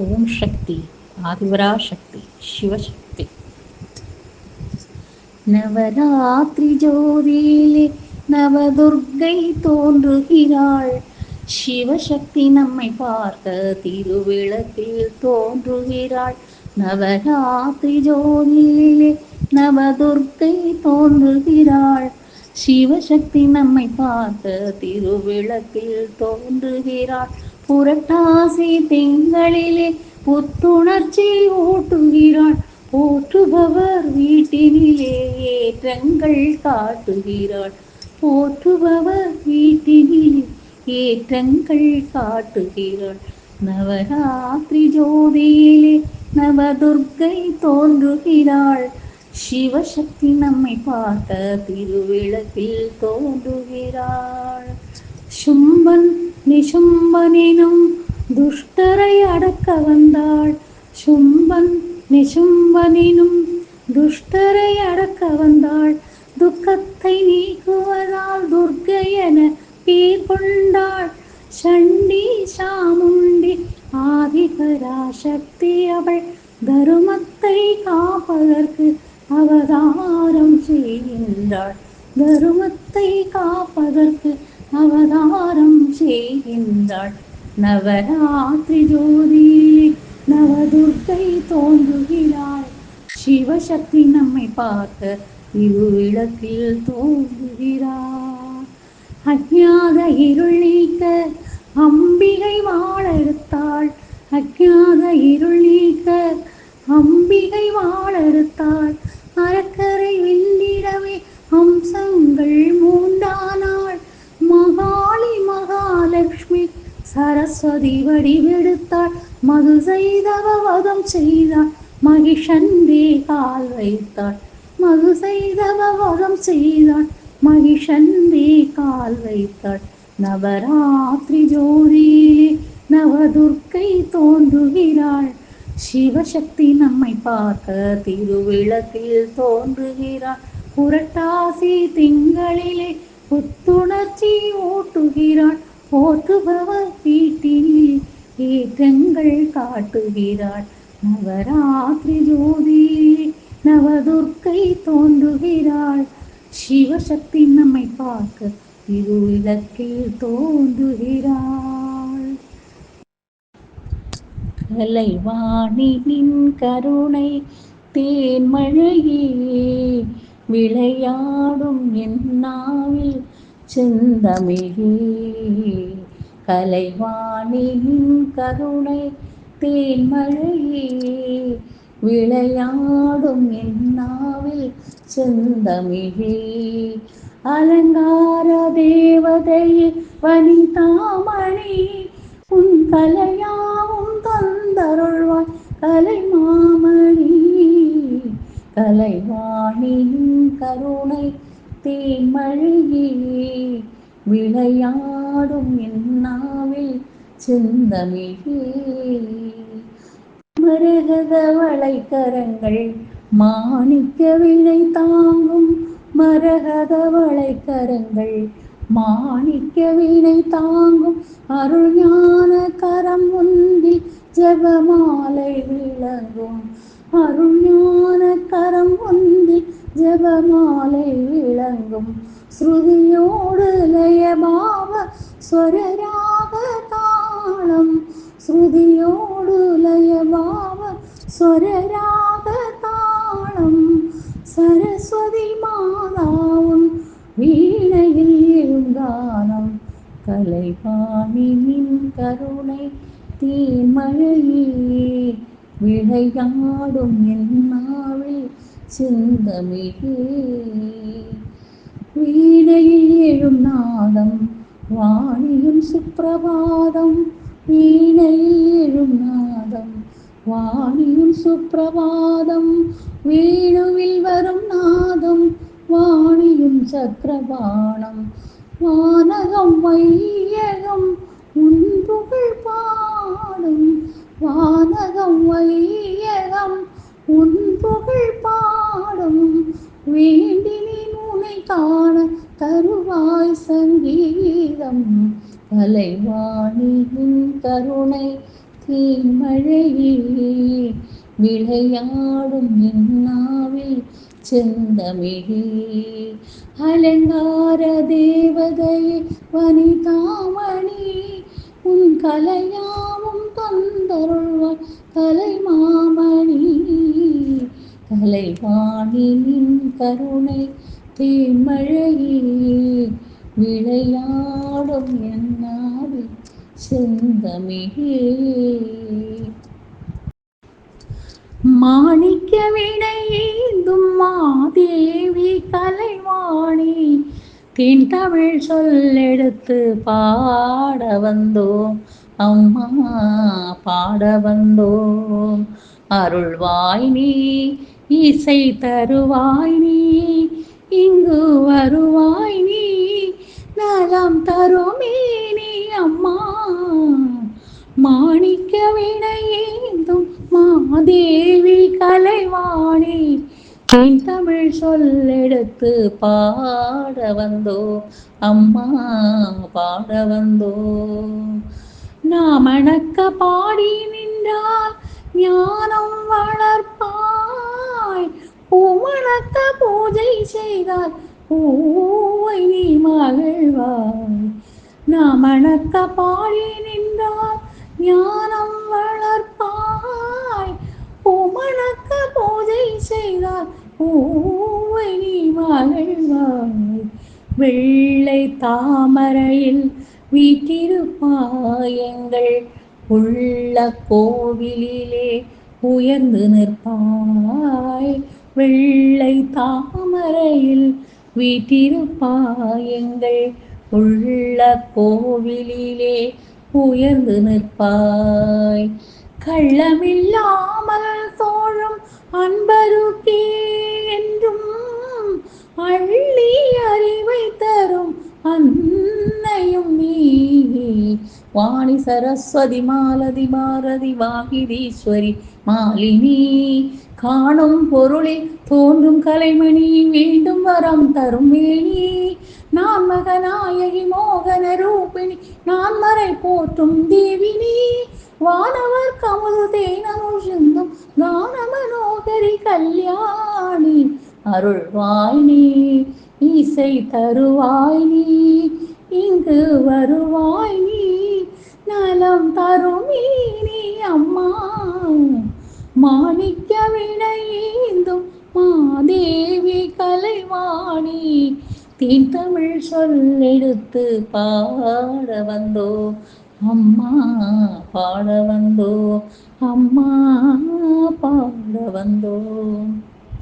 ஓம் சக்தி ஆதிவரா சக்தி சிவசக்தி. நவராத்திரி ஜோதியிலே நவதுர்கை தோன்றுகிறாள். சிவசக்தி நம்மை பார்க்க திருவிளக்கில் தோன்றுகிறாள். நவராத்திரி ஜோதியிலே நவதுர்கை தோன்றுகிறாள். சிவசக்தி நம்மை பார்க்க திருவிளக்கில் தோன்றுகிறாள். புரட்டாசி திங்களிலே புத்துணர்ச்சி ஊட்டுகிறாள். போற்றுபவர் வீட்டினிலே ஏற்றங்கள் காட்டுகிறாள். போற்றுபவர் வீட்டினிலே ஏற்றங்கள் காட்டுகிறாள். நவராத்திரி ஜோதியிலே நவதுர்க்கை தோன்றுகிறாள். சிவசக்தி நம்மை பார்க்க திருவிளக்கில் தோன்றுகிறாள். சும்பன் நிசும்பனினும் துஷ்டரை அடக்க வந்தாள். சும்பன் நிசும்பனினும் துஷ்டரை அடக்க வந்தாள். துக்கத்தை நீக்குவதால் துர்கை என பேர் கொண்டாள். சண்டி சாமுண்டி ஆதிபராசக்தி அவள். தருமத்தை காப்பதற்கு அவதாரம் செய்கின்றாள். தருமத்தை காப்பதற்கு அவதாரம் செய்கின்றாள். நவராத்திரி ஜோதி நவதுர்க்கை தோன்றுகிறாள். சிவசக்தி நம்மை பார்க்க திருவிளக்கில் தோன்றுகிறாள் அஜாத இருள் நீக்க அம்பிகை வாழெடுத்தாள் அஜாத இருள் நீக்க அம்பிகை வாழெடுத்தாள் அறக்கரை வெள்ளிடவே அம்சங்கள் சரஸ்வதி வடிவெடுத்தாள் மது செய்தவ வதம் செய்தாள் மகிஷந்தே கால் வைத்தாள். மது செய்தவ வதம் செய்தாள் மகிஷந்தே கால் வைத்தாள். நவராத்திரி ஜோதியிலே நவதுர்க்கை தோன்றுகிறாள். சிவசக்தி நம்மை பார்க்க திருவிளக்கில் தோன்றுகிறாள். புரட்டாசி திங்களிலே புத்துணர்ச்சி ஊட்டுகிறாள். போற்றுபவர் வீட்டில் ஏற்றங்கள் காட்டுகிறாள். நவராத்திரி ஜோதி நவதுர்க்கை தோன்றுகிறாள். சிவசக்தி நம்மை பார்க்க திருவிளக்கில் தோன்றுகிறாள். கலைவாணினின் கருணை தேன்மழையே விளையாடும் என் நாவில் செந்தமிழே கலைவாணியின் கருணை தேன்மழையே விளையாடும் என்னாவில் சிந்தமிழே. அலங்கார தேவதையே வனிதாமணி உன் கலையாவும் தந்தருள்வாய் கலை மாமணி கலைவாணியின் கருணை தேன்மழையே விளையாடும் என்னாவில் செந்தமிழே. மரகத வளைக்கரங்கள் மாணிக்க வினை தாங்கும் மரகத வளைக்கரங்கள் மாணிக்க வினை தாங்கும் அருள் ஞான கரம் ஒன்றில் ஜபமாலை விளங்கும். அருள் ஞான கரம் ஒன்றில் ஜபமாலை விளங்கும். ஸ்ருதியோடு லயபாவ ஸ்வரராக தாளம் ஸ்ருதியோடு லயபாவ ஸ்வரராக தாளம் சரஸ்வதி மாதாவும் வீணையில் எழுந்தானம். கலைபாணினின் கருணை தீமழையே விளையாடும் என்னாவில் சிந்தமிகே. வீணையில் எழும் நாதம் வாணியும் சுப்பிரபாதம். வீணையில் எழும் நாதம் வாணியும் சுப்பிரபாதம். வேணுவில் வரும் நாதம் வாணியும் சக்கரபாணம். வானகம் வையகம் உன் புகழ் பாடும். வானகம் வையகம் அலைவாணியின் கருணை தீமழையே விளையாடும் என்னாவில் செந்தமிழே. அலங்கார தேவதை வனிதாமணி உன் கலையாவும் தந்தருள்வான் கலைமாமணி. கலைவாணியின் கருணை தீமழையே விளையாடும் என்னாடு செந்தமிழே மாணிக்க வினையேந்தும் மாதேவி கலைவாணி. தென் தமிழ் சொல்லெடுத்து பாட வந்தோம். அம்மா பாட வந்தோம். அருள்வாய் நீ இசை தருவாய் நீ. இங்கு வருவாய் நீ. நலம் தருமே நீ அம்மா. மாணிக்க வினையேந்தும் மாதேவி கலைவாணி. என் தமிழ் சொல்லெடுத்து பாட வந்தோ அம்மா பாட வந்தோ நாம் அணக்க பாடி நின்றால் ஞானம் வளர்ப்பாய். பூமணக்க பூஜை செய்தால் பூவை நீ மகிழ்வாய். நாம் நாமணக்க பாடி நின்றால் ஞானம் வளர்ப்பாய். பூமணக்க பூஜை செய்தால் பூவை நீ மகிழ்வாய். வெள்ளை தாமரையில் வீட்டிருப்பாய் எங்கள் உள்ள கோவிலிலே உயர்ந்து நிற்பாய். வெள்ளை தாமரையில் வீட்டிருப்பாயங்கள் உள்ள கோவிலிலே உயர்ந்து நிற்பாய். கள்ளமில்லாமல் தோழும் அன்பருக்கே என்றும் அள்ளி அறிவை தரும் அன்னையும் வாணி சரஸ்வதி மாலதி பாரதி வாகிதீஸ்வரி மாலினி. காணும் பொருளில் தோன்றும் கலைமணி வேண்டும் வரம் தரும் வேணி. நான் மகநாயகி மோகன ரூபிணி நான் மறை போற்றும் தேவினி. வானவர் கமுது தேனமும் சிந்தும் கான மனோகரி கல்யாணி. அருள்வாய் நீ இசை தருவாய் நீ இங்கு வருவாய் நீ நலம் தருமீ நீ அம்மா. மாணிக்க வினையேந்தும் மாதேவி கலைவாணி. தீன் தமிழ் சொல்லெடுத்து பாட வந்தோ. அம்மா பாட வந்தோ. அம்மா பாட வந்தோ.